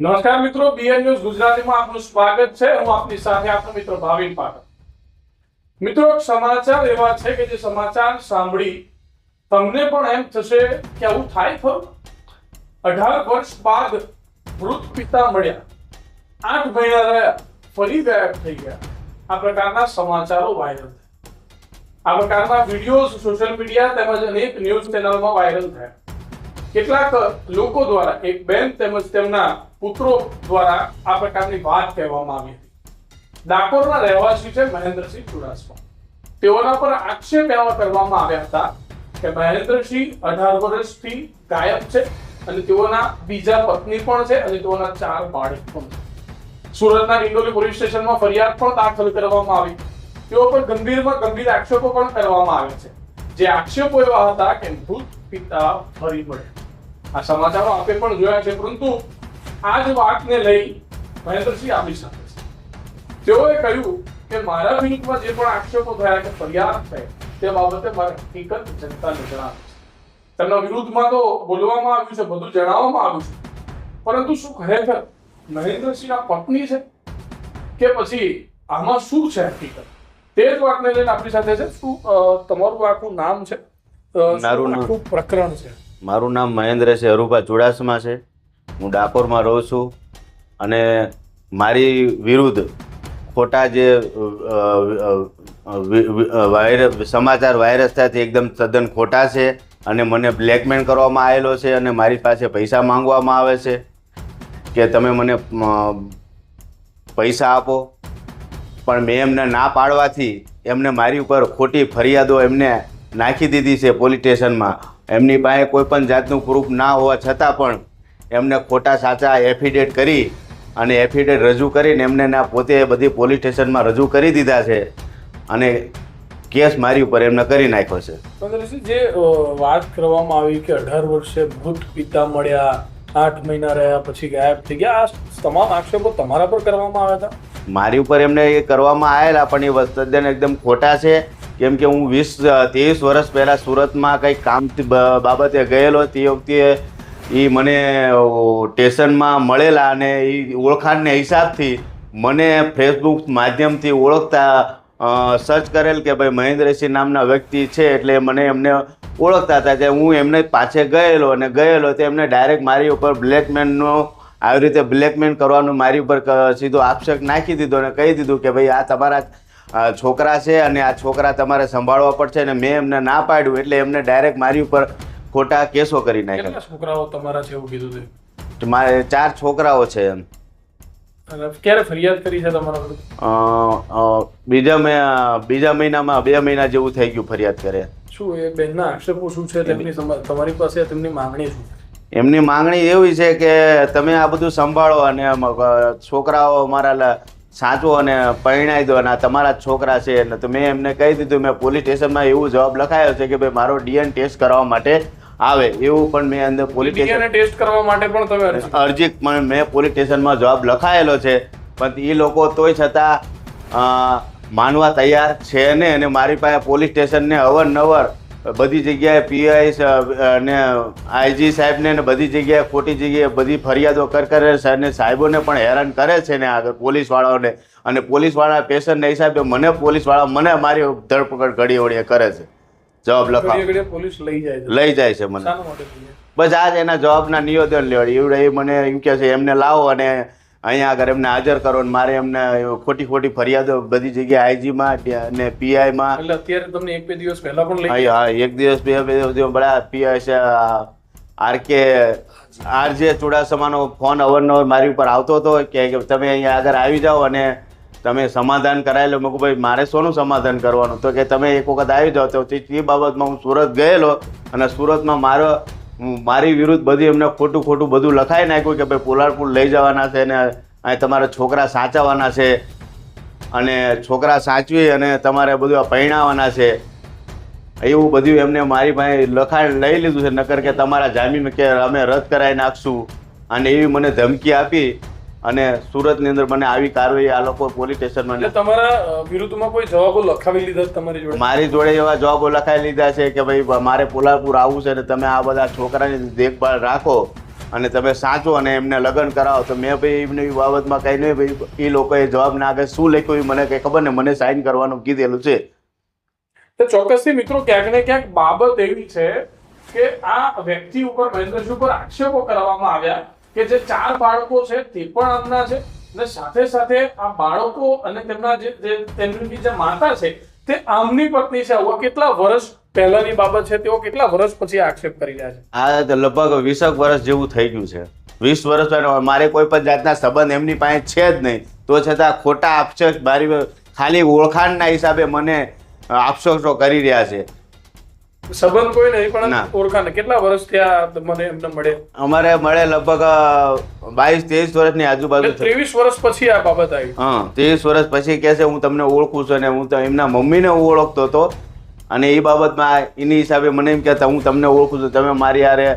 નમસ્કાર મિત્રો BN news ગુજરાતીમાં આપનું સ્વાગત છે. હું આપની સાથે આપનો મિત્ર ભાવિન પાઠક. મિત્રો સમાચાર એવા છે કે જે સમાચાર સાંભળી તમને પણ એમ થશે કે આવું થાય ખરું. અઢાર વર્ષ બાદ મૃત પિતા મળ્યા. આઠ મહિના રહ્યા, ફરી ગાયબ થઈ ગયા. આ પ્રકારના સમાચારો વાયરલ થયા. આ પ્રકારના વીડિયો સોશિયલ મીડિયા તેમજ અનેક ન્યૂઝ ચેનલમાં વાયરલ થયા. કેટલાક લોકો દ્વારા, એક બેન તેમજ તેમના પુત્રો દ્વારા આ પ્રકારની વાત કહેવામાં આવી હતી. ડાકોરના રહેવાસી છે મહેન્દ્રસિંહ ચુડાસમા. તેઓના પર આક્ષેપ એવા કરવામાં આવ્યા હતા કે મહેન્દ્રસિંહ અઢાર વર્ષથી ગાયબ છે અને તેઓના બીજા પત્ની પણ છે અને તેઓના ચાર બાળક પણ છે. સુરતના ડિંડોલી પોલીસ સ્ટેશનમાં ફરિયાદ પણ દાખલ કરવામાં આવી. તેઓ પર ગંભીરમાં ગંભીર આક્ષેપો પણ કરવામાં આવે છે. જે આક્ષેપો એવા હતા કે મૃત પિતા ફરી મળે આ સમાચારો આપે પણ જોયા છે, પરંતુ આ જ વાતને લઈ મહેન્દ્રસિંહ આપણી સાથે છે. તેઓએ કહ્યું કે મારા વિરુદ્ધમાં જે પણ આક્ષેપો થયા કે ફરિયાદ થઈ તે બાબતે મારે હકીકત જનતાને જણાવે છે. તેમના વિરુદ્ધમાં તો બોલવામાં આવ્યું છે, બધું જણાવવામાં આવ્યું છે. પરંતુ શું ખરેખર મહેન્દ્રસિંહના પત્ની છે? કે પછી આમાં શું છે હકીકત? તે જ વાતને લઈને આપણી સાથે છે. શું તમારું આખું નામ છે? મારું નામ- આખું પ્રકરણ છે? મારું નામ મહેન્દ્ર છે અરુભા ચુડાસમા છે. હું ડાકોરમાં રહું છું અને મારી વિરુદ્ધ ખોટા જે અ, અ, અ, વિ- વિ- અ, વાયર સમાચાર વાયરસ થયા તે એકદમ તદ્દન ખોટા છે અને મને બ્લેકમેલ કરવામાં આવેલો છે અને મારી પાસે પૈસા માંગવામાં આવે છે કે તમે મને પૈસા આપો. પણ મેં એમને ના પાડવાથી એમને મારી ઉપર ખોટી ફરિયાદો એમને નાખી દીધી છે પોલીસ સ્ટેશનમાં. એમની પાસે કોઈ પણ જાતનું પ્રૂફ ના હોવા છતાં પણ એમને ખોટા સાચા એફિડેટ કરી અને એફિડેટ રજૂ કરીને એમને ના પોતે બધી પોલીસ સ્ટેશનમાં રજૂ કરી દીધા છે અને કેસ મારી ઉપર એમને કરી નાખ્યો છે. જે વાત કરવામાં આવી કે અઢાર વર્ષે મૃત પિતા મળ્યા આઠ મહિના રહ્યા પછી ગાયબ થઈ ગયા આ તમામ આક્ષેપો તમારા પર કરવામાં આવ્યા હતા? મારી ઉપર એમને એ કરવામાં આવેલા પણ એ વસ્તુ એકદમ ખોટા છે. કેમ કે હું વીસ ત્રેવીસ વર્ષ પહેલાં સુરતમાં કંઈક કામ બાબતે ગયેલો તે વખતે એ મને સ્ટેશનમાં મળેલા અને એ ઓળખાણને હિસાબથી મને ફેસબુક માધ્યમથી ઓળખતા સર્ચ કરેલ કે ભાઈ મહેન્દ્રસિંહ નામના વ્યક્તિ છે એટલે મને એમને ઓળખતા હતા. કે હું એમને પાછે ગયેલો અને ગયેલો તો એમને ડાયરેક્ટ મારી ઉપર બ્લેકમેનનો, આવી રીતે બ્લેકમેન કરવાનું મારી ઉપર સીધો આક્ષેપ નાખી દીધો અને કહી દીધું કે ભાઈ આ તમારા છોકરા છે અને આ છોકરા તમારે સંભાળવા પડશે અને મેં એમને ના પાડ્યું એટલે એમને ડાયરેક્ટ મારી ઉપર ખોટા કેસો કરી નાખ્યા. છોકરાઓ તમારા છે એવું કીધું તે? મારે ચાર છોકરાઓ છે એમ. ક્યારે ફરિયાદ કરી છે તમારા બીજા મેં બીજા મહિનામાં બે મહિના જેવું થઈ ગયું ફરિયાદ કરે. શું એ બેનના આક્ષેપો શું છે? તેમની તમારી પાસે તેમની માંગણી શું એમની માંગણી એવી છે કે તમે આ બધું સંભાળો અને છોકરાઓ મારા સાચવો અને પરિણાય દો અને આ તમારા જ છોકરા છે. અને તો મેં એમને કહી દીધું મેં પોલીસ સ્ટેશનમાં એવું જવાબ લખાયો છે કે ભાઈ મારો ડીએન ટેસ્ટ કરવા માટે આવે. એવું પણ મેં અંદર પોલીસ સ્ટેશન ટેસ્ટ કરવા માટે પણ તમે અરજી અરજી પણ મેં પોલીસ સ્ટેશનમાં જવાબ લખાયેલો છે. પણ એ લોકો તોય છતાં માનવા તૈયાર છે ને અને મારી પાસે પોલીસ સ્ટેશનને અવારનવાર બધી જગ્યાએ પીઆઈ અને આઈજી સાહેબને ને બધી જગ્યાએ ખોટી જગ્યાએ બધી ફરિયાદો કર કરે છે અને સાહેબોને પણ હેરાન કરે છે ને આગળ પોલીસવાળાઓને. અને પોલીસવાળા પેશન્ટને હિસાબે મને પોલીસવાળા મને મારી ધરપકડ ઘડી વળીએ કરે છે. જવાબ પોલીસ લઈ જાય છે. લઈ જાય છે મને. બસ આજ એના જવાબના નિવેદન લેવડી એવડે એ મને એમ કહે છે એમને લાવો અને અહીંયા આગળ એમને હાજર કરો ને મારે એમને ખોટી ખોટી ફરિયાદો બધી જગ્યાએ આઈજીમાં અને પીઆઈમાં એટલે અત્યારે તમને એક બે દિવસ પહેલા પણ લઈ હા એક દિવસ બે બે દિવસ બડા પીઆઈ છે આર કે આરજે ચુડાસમાનો ફોન અવારનવાર મારી ઉપર આવતો હતો કે તમે અહીંયા આગળ આવી જાઓ અને તમે સમાધાન કરાવી લો મેં કહું ભાઈ મારે શોનું સમાધાન કરવાનું? તો કે તમે એક વખત આવી જાઓ. તો એ તે બાબતમાં હું સુરત ગયેલો અને સુરતમાં મારો મારી વિરુદ્ધ બધી એમને ખોટું ખોટું બધું લખાઈ નાખ્યું કે ભાઈ પોલારપુર લઈ જવાના છે અને અહીં તમારા છોકરા સાચવવાના છે અને છોકરા સાચવી અને તમારે બધું આ પરણાવવાના છે. એવું બધું એમને મારી પાસે લખાણ લઈ લીધું છે, નકર કે તમારા જામીન કે અમે રદ કરાવી નાખશું. અને એવી મને ધમકી આપી અને સુરતની અંદર મને આવી કાર્યવાહી આ લોકો પોલીસ સ્ટેશનમાં તમારા વિરુદ્ધમાં કોઈ જવાબો લખાવી લીધા તમારી જોડે? મારી જોડે એવા જવાબો લખાઈ લીધા છે કે ભાઈ મારે પોલારપુર આવવું છે અને તમે આ બધા છોકરાની દેખભાળ રાખો અને તમે સાચો અને એમને લગ્ન કરાવો. તો મેં ભાઈ એમની બાબતમાં કંઈ નહીં ભાઈ એ લોકોએ જવાબ ના આપે શું લખ્યું એ મને કંઈ ખબર ને? મને સાઇન કરવાનું કીધેલું છે. તો ચોક્કસથી મિત્રો ક્યાંક ને ક્યાંક બાબત એવી છે કે આ વ્યક્તિ ઉપર મહેન્દ્રસિંહ ઉપર આક્ષેપો કરવામાં આવ્યા. કે જે ચાર બાળકો છે તે પણ આમના છે અને સાથે સાથે આ બાળકો અને તેમના જે તેમની જે માતા છે તે આમની પત્ની છે. આવા કેટલા વર્ષ પહેલાની બાબત છે તેઓ કેટલા વર્ષ પછી આક્ષેપ કરી રહ્યા છે? આ લગભગ વીસક વર્ષ જેવું થઈ ગયું છે. વીસ વર્ષ મારે કોઈ પણ જાતના સંબંધ એમની પાસે છે જ નહીં. તો છતાં ખોટા આક્ષેપ મારી ખાલી ઓળખાણના હિસાબે મને આક્ષેપો કરી રહ્યા છે. સંબંધ કોઈ નહીં પણ ઓળખાણ કેટલા વર્ષ થયા મને એમને મળે અમારે મળે લગભગ બાવીસ ત્રેવીસ વર્ષની આજુબાજુ ત્રેવીસ વર્ષ પછી આ બાબત આવી. હા ત્રેવીસ વર્ષ પછી કહે છે હું તમને ઓળખું છું અને હું તો એમના મમ્મીને હું ઓળખતો હતો. અને એ બાબતમાં એની હિસાબે મને એમ કહેતા હું તમને ઓળખું છું. તમે મારી આરે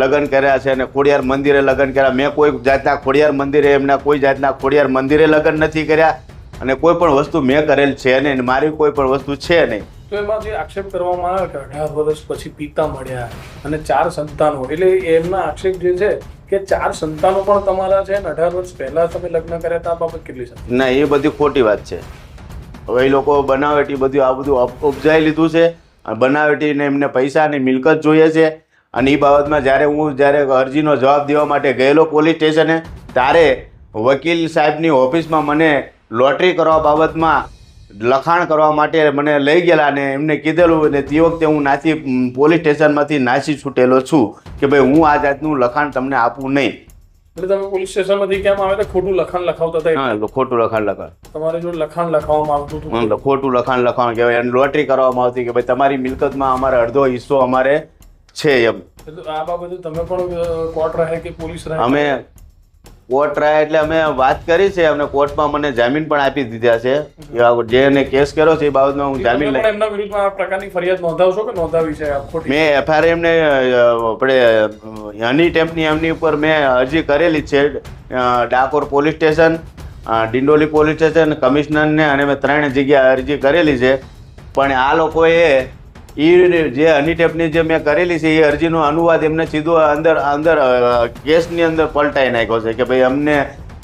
લગ્ન કર્યા છે અને ખોડિયાર મંદિરે લગ્ન કર્યા. મેં કોઈ જાતના ખોડિયાર મંદિરે એમના કોઈ જાતના ખોડિયાર મંદિરે લગ્ન નથી કર્યા. અને કોઈ પણ વસ્તુ મેં કરેલ છે નહીં. અને મારી કોઈ પણ વસ્તુ છે નહીં. તો એમાં જે આક્ષેપ કરવામાં આવે કે અઢાર વર્ષ પછી પિતા મળ્યા અને ચાર સંતાનો, એટલે એમના આક્ષેપ જે છે કે ચાર સંતાનો પણ તમારા છે અને અઢાર વર્ષ પહેલા તમે લગ્ન કર્યા હતા, આ બાબત કેટલી ના, એ બધી ખોટી વાત છે. હવે એ લોકો બનાવટી બધું, આ બધું ઉપજાઈ લીધું છે. બનાવટીને એમને પૈસા અને મિલકત જોઈએ છે. અને એ બાબતમાં જ્યારે હું, જ્યારે અરજીનો જવાબ દેવા માટે ગયેલો પોલીસ સ્ટેશને, ત્યારે વકીલ સાહેબની ઓફિસમાં મને લોટરી કરવા બાબતમાં લખાણ કરવા માટે મને લઈ ગયેલા અને એમને કીધેલું અને તે વખતે હું નાસી પોલીસ સ્ટેશનમાંથી નાસી છૂટેલો છું કે ભાઈ હું આ જાતનું લખાણ તમને આપું નહીં. એટલે તમે પોલીસ સ્ટેશનમાંથી કેમ આવે તો ખોટું લખાણ લખાવતા હતા હા ખોટું લખાણ લખાણ. તમારે જો લખાણ લખાવવામાં આવતું હતું. ખોટું લખાણ લખાણ કહેવાય. અને લોટરી કરવામાં આવતી કે ભાઈ તમારી મિલકતમાં અમારે અડધો હિસ્સો અમારે છે એમ. આ બાબતે તમે પણ કોર્ટ રહે કે પોલીસ રહે? અમે કોર્ટ રહ્યા એટલે અમે વાત કરી છે. અમને કોર્ટમાં મને જામીન પણ આપી દીધા છે. જે એને કેસ કર્યો છે એ બાબતમાં હું જામીન લઈ એમના વિરુદ્ધમાં આ પ્રકારની ફરિયાદ નોંધાવશો કે નોંધાવી છે મેં એફઆઈઆર એમને આપણે હની ટેમ્પની એમની ઉપર મેં અરજી કરેલી છે. Dakor police station Dindoli police station કમિશનરને અને મેં ત્રણ જગ્યાએ અરજી કરેલી છે. પણ આ લોકોએ એ જે હની ટેપની જે મેં કરેલી છે એ અરજીનો અનુવાદ એમને સીધો અંદર અંદર કેસની અંદર પલટાઈ નાખ્યો છે કે ભાઈ અમને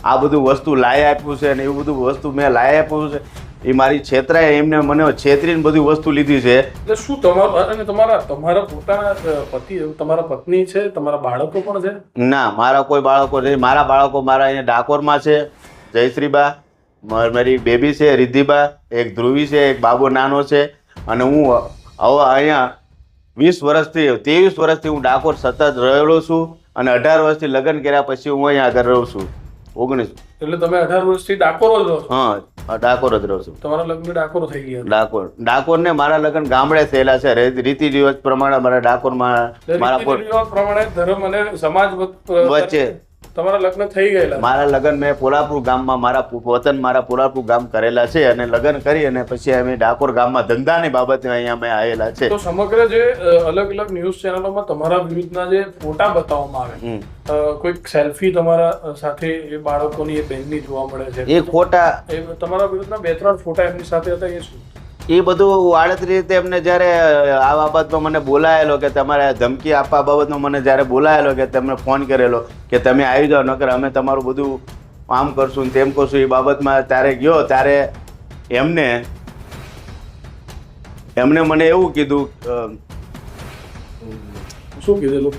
આ બધું વસ્તુ લાવી આપ્યું છે અને એવું બધું વસ્તુ મેં લાવી આપ્યું છે. એ મારી છેતરાએ એમને મને છેતરીને બધી વસ્તુ લીધી છે. એટલે શું તમારું અને તમારા તમારા પોતાના પતિ તમારા પત્ની છે? તમારા બાળકો પણ છે? ના મારા કોઈ બાળકો નથી મારા બાળકો મારા અહીંયા ડાકોરમાં છે. જયશ્રીબા મારી બેબી છે રિદ્ધિબા એક ધ્રુવી છે એક બાબો નાનો છે. અને હું હવે અહીંયા વીસ વર્ષથી ત્રેવીસ વર્ષથી હું ડાકોર સતત રહેલો છું અને અઢાર વર્ષથી લગ્ન કર્યા પછી હું અહીંયા આગળ રહું છું. ઓગણીસ. એટલે તમે અઢાર વર્ષથી ડાકોર જ રહો હા ડાકોર જ રહું છું. તમારા લગ્ન ડાકોર થઈ ગયા ડાકોર ડાકોર. ને મારા લગ્ન ગામડે થયેલા છે. રીતિ રિવાજ પ્રમાણે મારા ડાકોરમાં એટલે મારા પ્રમાણે ધર્મ અને સમાજ વચ્ચે. તમારા લગ્ન થઈ ગયેલા મારા લગ્ન મેં પોલાપુર ગામમાં મારા વતન મારા પોલાપુર ગામ કરેલા છે અને લગ્ન કરી અને પછી અમે ડાકોર ગામમાં ધંધાની બાબતે અહીંયા અમે આવેલા છે. તો સમગ્ર જે અલગ અલગ ન્યૂઝ ચેનલોમાં તમારા વિરુદ્ધના જે ફોટા બતાવવામાં આવે કોઈક સેલ્ફી તમારા સાથે એ બાળકોની એ બહેનની જોવા મળે છે. એ એ તમારા વિરુદ્ધના બે ત્રણ ફોટા એમની સાથે હતા એ શું? એ બધું આડત રીતે એમને જ્યારે આ બાબતમાં મને બોલાયેલો કે તમારે ધમકી આપવા બાબતમાં મને જ્યારે બોલાયેલો કે તમને ફોન કરેલો કે તમે આવી જાઓ નકર અમે તમારું બધું આમ કરશું તેમ કરશું એ બાબતમાં ત્યારે ગયો ત્યારે એમને એમને મને એવું કીધું શું કીધેલું?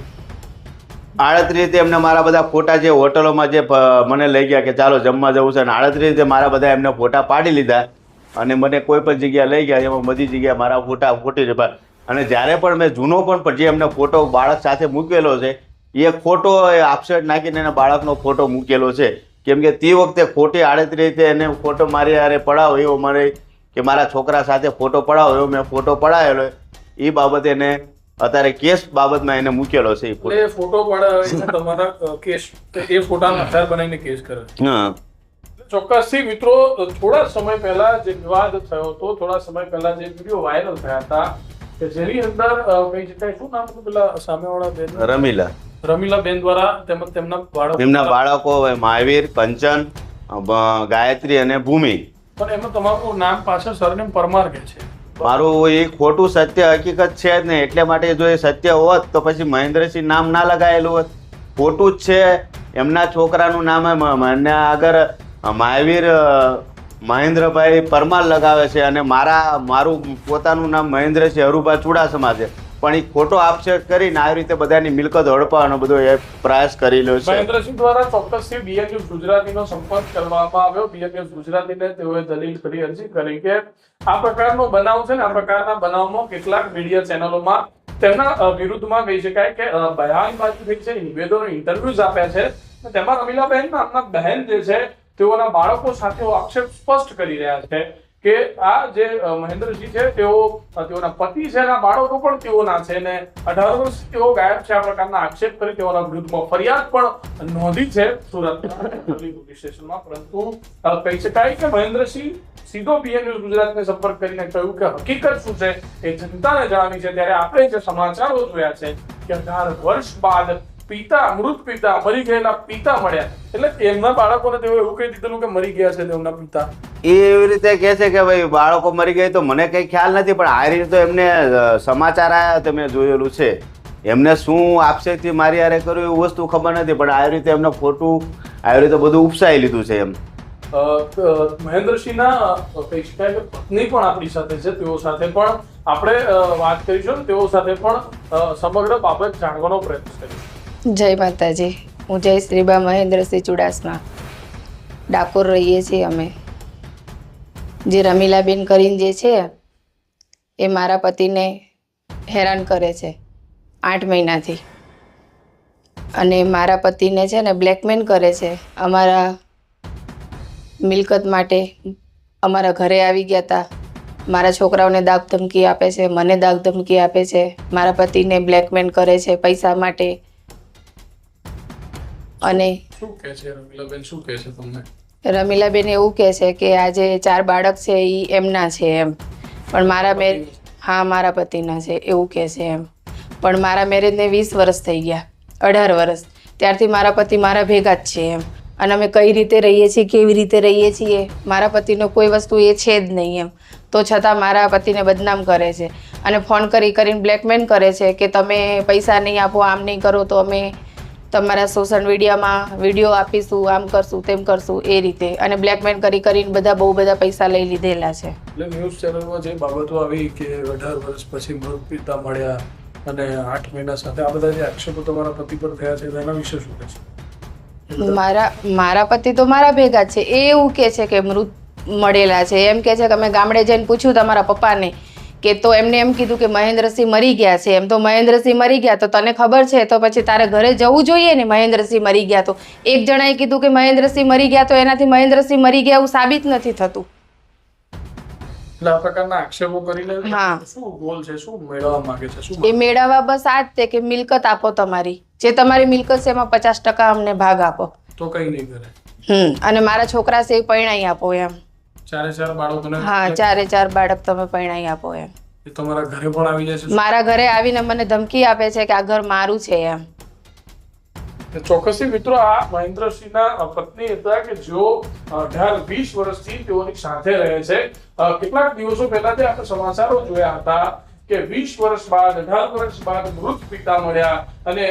આડત્રી રીતે એમને મારા બધા ફોટા જે હોટલોમાં જે મને લઈ ગયા કે ચાલો જમવા જવું છે અને આડત્રી રીતે મારા બધા એમને ફોટા પાડી લીધા. અને મને કોઈ પણ જગ્યા લઈ ગયા એમાં બધી જગ્યાએ મારા ફોટા ફોટી રીતે અને જ્યારે પણ મેં જૂનો પણ જે એમને ફોટો બાળક સાથે મૂકેલો છે એ ખોટો એ આપસેટ નાખીને એના બાળકનો ફોટો મૂકેલો છે. કેમ કે તે વખતે ખોટી આડત રીતે એને ફોટો મારી અરે પડાવો એવો મારે કે મારા છોકરા સાથે ફોટો પડાવો એવો મેં ફોટો પડાવેલો. એ બાબતે એને અત્યારે કેસ બાબતમાં એને મૂકેલો છે એ ફોટો તમારા કેસ. એ ફોટાનો આધાર બનાવીને કેસ કરે હા. ચોક્કસથી મિત્રો થોડા સમય પહેલા જે વિવાદ થયો હતો થોડા સમય પહેલા જે વીડિયો વાયરલ થયા હતા કે જેની અંદર કઈ જગ્યાએ શું નામ હતું પેલા સામેવાળા બેન? રમીલા. રમીલા બેન દ્વારા તેમજ તેમના બાળકો એમના બાળકો હવે મહાવીર કંચન ગાયત્રી અને ભૂમિ. પણ એમાં તમારું નામ પાછળ સરનેમ પરમાર કે છે? મારું એ ખોટું સત્ય હકીકત છે જ નહીં. એટલે માટે જો એ સત્ય હોત તો પછી મહેન્દ્રસિંહ નામ ના લગાયેલું હોત. ખોટું જ છે. એમના છોકરાનું નામ મને આગળ મહાવીર મહેન્દ્રભાઈ પરમાર લગાવે છે અને મારા, મારું પોતાનું નામ મહેન્દ્રસિંહ હરુભા ચુડાસમા છે પણ એ ખોટો આક્ષેપ કરીને આવી રીતે બધાની મિલકત હડપવાનો બધો એ પ્રયાસ કરેલો છે. મહેન્દ્રસિંહ દ્વારા ચોક્કસ બીએન ન્યૂઝ ગુજરાતીનો સંપર્ક કરવામાં આવ્યો. બીએન ન્યૂઝ ગુજરાતીને તેઓએ દલીલ કરી અરજી કરી કે આ પ્રકારનો બનાવ છે ને, આ પ્રકારના બનાવમાં કેટલાક મીડિયા ચેનલોમાં તેમના વિરુદ્ધમાં કહી શકાય કે બયાનબાજી થઈ છે, નિવેદનો ઇન્ટરવ્યુઝ આપ્યા છે. તેમાં રમીલાબેન નામના બહેન જે છે તેઓના બાળકો સાથે આક્ષેપ સ્પષ્ટ કરી રહ્યા છે કે આ જે મહેન્દ્રજી છે, તેઓ તેઓના પતિ છે એના બાળકો પણ તેઓના છે ને અઢાર વર્ષ તેઓ ગાયબ છે આ પ્રકારના આક્ષેપ કરી તેઓના વિરુદ્ધમાં ફરિયાદ પણ નોંધી છે સુરત પોલીસ સ્ટેશનમાં. પરંતુ કહી શકાય કે મહેન્દ્રસિંહ સીધો પીએમ ન્યૂઝ ગુજરાતને સંપર્ક કરીને કહ્યું કે હકીકત શું છે એ જનતાને જણાવી છે. ત્યારે આપણે જે સમાચારો જોયા છે કે અઢાર વર્ષ બાદ પિતા મૃત પિતા મરી ગયેલા પિતા મળ્યા. એટલે એમના બાળકોને તેઓ એવું કહી દીધેલું કે મરી ગયા છે તેમના પિતા. એ એવી રીતે કહે છે કે ભાઈ બાળકો મરી ગયા તો મને કંઈ ખ્યાલ નથી પણ આ રીતે તો એમને સમાચાર આવ્યા તો મેં જોયેલું છે. એમને શું આપશે તે મારી હારે કર્યું એવું વસ્તુ ખબર નથી પણ આવી રીતે એમને ખોટું આવી રીતે બધું ઉપસાઈ લીધું છે એમ. મહેન્દ્રસિંહના પત્ની પણ આપણી સાથે છે તેઓ સાથે પણ આપણે વાત કરીશું તેઓ સાથે પણ સમગ્ર બાબત જાણવાનો પ્રયત્ન કરીશું. જય માતાજી. હું જય શ્રીબા મહેન્દ્રસિંહ ચુડાસમા. ડાકોર રહીએ છીએ અમે. જે રમીલાબેન કરીને જે છે, એ મારા પતિને હેરાન કરે છે આઠ મહિનાથી. અને મારા પતિને છે ને બ્લેકમેલ કરે છે. અમારા મિલકત માટે અમારા ઘરે આવી ગયા હતા મારા છોકરાઓને દાગ ધમકી આપે છે, મને દાગ ધમકી આપે છે. મારા પતિને બ્લેકમેલ કરે છે પૈસા માટે. અને શું કહે છે રમીલાબેન? શું કહે છે તમને? રમીલાબેન એવું કહે છે કે આ જે ચાર બાળક છે એ એમના છે એમ. પણ મારા મેર હા મારા પતિના છે એવું કહે છે એમ. પણ મારા મેરેજને વીસ વર્ષ થઈ ગયા અઢાર વર્ષ. ત્યારથી મારા પતિ મારા ભેગા જ છે એમ. અને અમે કઈ રીતે રહીએ છીએ કેવી રીતે રહીએ છીએ મારા પતિનો કોઈ વસ્તુ એ છે જ નહીં એમ. તો છતાં મારા પતિને બદનામ કરે છે. અને ફોન કરી કરીને બ્લેકમેલ કરે છે કે તમે પૈસા નહીં આપો આમ નહીં કરો તો અમે તમારા સોશિયલ મીડિયામાં વીડિયો આપીશું આમ કરશું તેમ કરશું એ રીતે. અને બ્લેકમેલ કરી કરીને બધા બહુ બધા પૈસા લઈ લીધેલા છે. એટલે ન્યૂઝ ચેનલમાં જે બાબતો આવી કે અઢાર વર્ષ પછી મૃત પિતા મળ્યા અને આઠ મહિના સાથે આ બધા જે આક્ષેપો તમારા પતિ પર થયા છે એના વિશે શું કહેશો મારા મારા પતિ તો મારા ભેગા છે. એ એવું કે છે કે મૃત મળેલા છે. એમ કે છે કે અમે ગામડે જઈને પૂછ્યું તમારા પપ્પાને કે તો એમને એમ કીધું કે મહેન્દ્રસિંહ મરી ગયા છે. એમ તો મહેન્દ્રસિંહ મરી ગયા તો તને ખબર છે તો પછી તારે ઘરે જવું જોઈએ ને મહેન્દ્રસિંહ મરી ગયા તો? એક જણાએ કીધું કે મહેન્દ્રસિંહ મરી ગયા તો એનાથી મહેન્દ્રસિંહ મરી ગયા એવું સાબિત નથી થતું. આક્ષેપો કરીને હા. શું ગોલ છે? શું મેળવવા માંગે છે? શું એ મેળવવા બસ આ જ તે કે મિલકત આપો તમારી. જે તમારી મિલકત છે એમાં પચાસ ટકા અમને ભાગ આપો. તો કઈ નહીં કરે. હમ અને મારા છોકરા છે એ પરણાઈ આપો એમ. ચારે ચાર બાળકોને હા ચારે ચાર બાળક તમે પરણાઈ આપો એમ. એ તમારા ઘરે પણ આવી છે મારા ઘરે આવીને મને ધમકી આપે છે કે આ ઘર મારું છે એમ. ચોક્કસથી મિત્રો આ મહેન્દ્રસિંહના પત્ની હતા કે જેઓ અઢાર વીસ વર્ષથી તેઓની સાથે રહે છે. કેટલાક દિવસો પહેલા જે આપણે સમાચારો જોયા હતા. કે વીસ વર્ષ બાદ અઢાર વર્ષ બાદ મૃત પિતા મળ્યા અને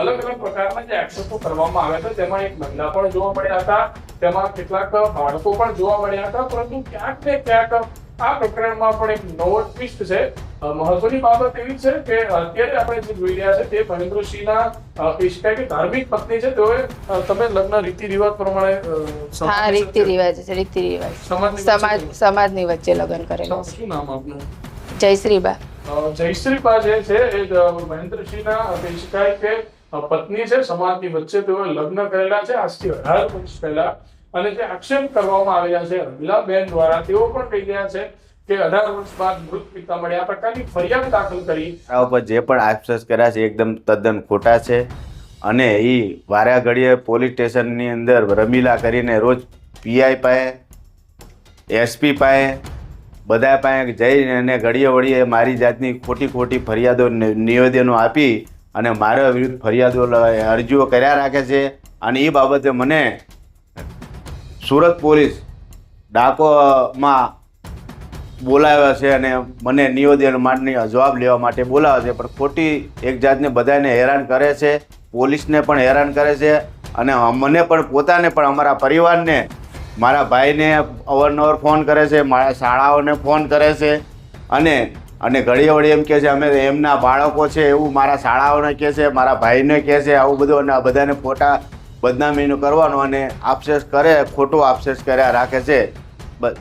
અલગ અલગ પ્રકારના જે આક્ષેપો કરવામાં આવ્યા હતા. તેમાં એક મહિલા પણ જોવા મળ્યા હતા. તેમાં કેટલાક બાળકો પણ જોવા મળ્યા હતા. પરંતુ ક્યાંક ને ક્યાંક આ પ્રકરણમાં પણ એક નવો ટ્વિસ્ટ છે. મહત્વની બાબત એવી છે કે અત્યારે આપણે જે જોઈ રહ્યા છે તે મહેન્દ્રસિંહના ઈશ્કા કે ધાર્મિક પત્ની છે. તેઓએ તમે લગ્ન રીતિ રિવાજ પ્રમાણે હા રીતિ રિવાજ છે રીતિ રિવાજ. સમાજ. સમાજની વચ્ચે લગ્ન કરે શું નામ આપનું? જયશ્રીબા. અ, પાસે છે એ મહેન્દ્રસિંહના કહી શકાય કે પત્ની છે સમાજની વચ્ચે તેઓએ લગ્ન કરેલા છે. આજથી અઢાર વર્ષ પહેલા. અને જે આક્ષેપ કરવામાં આવ્યા છે રમીલાબેન દ્વારા તેઓ પણ કહી ગયા છે કે અઢાર વર્ષ બાદ મૃત પિતા મળ્યા આ પ્રકારની ફરિયાદ દાખલ કરી. આ ઉપર જે પણ આક્ષેપ કર્યા છે એકદમ તદ્દન ખોટા છે. અને એ વાર્યા ઘડીએ પોલીસ સ્ટેશનની અંદર રમીલા કરીને રોજ પીઆઈ પાસે એસપી પાસે બધા પાસે જઈને અને ઘડીએ વળીએ મારી જાતની ખોટી ખોટી ફરિયાદો નિવેદનો આપી અને મારા વિરુદ્ધ ફરિયાદો અરજીઓ કર્યા રાખે છે અને એ બાબતે મને સુરત પોલીસ ડાકોમાં બોલાવ્યા છે અને મને નિવેદન માટેની જવાબ લેવા માટે બોલાવે છે. પણ ખોટી એક જાતને બધાને હેરાન કરે છે, પોલીસને પણ હેરાન કરે છે અને મને પણ પોતાને પણ અમારા પરિવારને મારા ભાઈને અવારનવાર ફોન કરે છે, મારા શાળાઓને ફોન કરે છે. અને અને ઘડીએ વળી એમ કહે છે, અમે એમના બાળકો છે, એવું મારા શાળાઓને કહે છે, મારા ભાઈને કહે છે, આવું બધું. અને આ બધાને ખોટા બદનામીનું કરવાનું અને આપશેષ કરે, ખોટું આપશેષ કર્યા રાખે છે. બસ